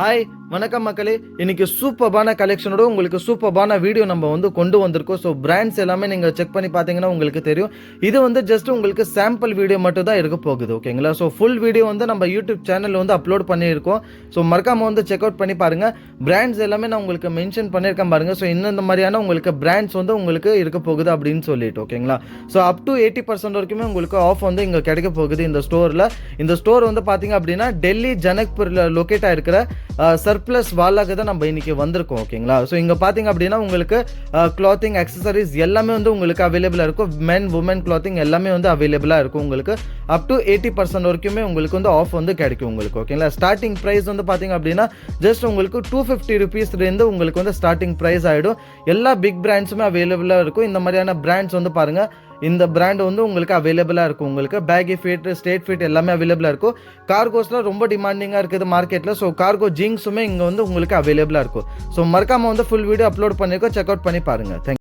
Hi வணக்கம் மக்களே. இன்னைக்கு சூப்பர்பான கலெக்ஷனோட உங்களுக்கு சூப்பர்பான வீடியோ நம்ம வந்து கொண்டு வந்திருக்கோம். ஸோ பிராண்ட்ஸ் எல்லாமே நீங்கள் செக் பண்ணி பார்த்தீங்கன்னா உங்களுக்கு தெரியும். இது வந்து ஜஸ்ட் உங்களுக்கு சாம்பிள் வீடியோ மட்டும் தான் இருக்க போகுது ஓகேங்களா ஸோ ஃபுல் வீடியோ வந்து நம்ம யூடியூப் சேனலில் வந்து அப்லோட் பண்ணியிருக்கோம். ஸோ மறக்காமல் வந்து செக் அவுட் பண்ணி பாருங்கள் பிராண்ட்ஸ் எல்லாமே நான் உங்களுக்கு மென்ஷன் பண்ணியிருக்கேன் பாருங்கள் ஸோ இந்த மாதிரியான உங்களுக்கு பிராண்ட்ஸ் வந்து உங்களுக்கு இருக்க போகுது அப்படின்னு சொல்லிட்டு ஓகேங்களா so up to eighty percent வரைக்குமே உங்களுக்கு ஆஃப் வந்து இங்கே கிடைக்க போகுது இந்த ஸ்டோரில் இந்த ஸ்டோர் வந்து பார்த்தீங்க அப்படின்னா டெல்லி ஜனக்பூரில் லொக்கேட்டாக இருக்கிற சர்ப்ளஸ் வாலாக தான் நம்ம இன்றைக்கி வந்திருக்கோம் ஓகேங்களா ஸோ இங்கே பார்த்தீங்க அப்படின்னா உங்களுக்கு கிளாத்திங் அக்சசரிஸ் எல்லாமே வந்து உங்களுக்கு அவைலபிளாக இருக்கும். மென் உமன் கிளாத்திங் எல்லாமே வந்து அவைலபிளாக இருக்கும் உங்களுக்கு. அப் டு எயிட்டி பர்சன்ட் வரைக்குமே உங்களுக்கு வந்து ஆஃப் வந்து கிடைக்கும் உங்களுக்கு ஓகேங்களா ஸ்டார்டிங் ப்ரைஸ் வந்து பார்த்தீங்க அப்படின்னா ஜஸ்ட் உங்களுக்கு டூ ஃபிஃப்டி ருபீஸ்லேருந்து உங்களுக்கு வந்து ஸ்டார்டிங் ப்ரைஸ் ஆகிடும் எல்லா பிக் பிராண்ட்ஸுமே அவைலபிளாக இருக்கும். இந்த மாதிரியான பிராண்ட்ஸ் வந்து பாருங்கள் இந்த பிராண்ட் வந்து உங்களுக்கு அவைலபிளாக இருக்கும். உங்களுக்கு பேகி ஃபிட் ஸ்டேட் ஃபிட் எல்லாமே அவைலபிளாக இருக்கும். கார்கோஸ்லாம் ரொம்ப டிமாண்டிங்காக இருக்குது மார்க்கெட்டில் ஸோ கார்கோ ஜீன்ஸுமே இங்கே வந்து உங்களுக்கு அவைலபிளாக இருக்கும். ஸோ மறக்காமல் வந்து ஃபுல் வீடியோ அப்லோட் பண்ணியிருக்கோம் செக் அவுட் பண்ணி பாருங்கள் தேங்க்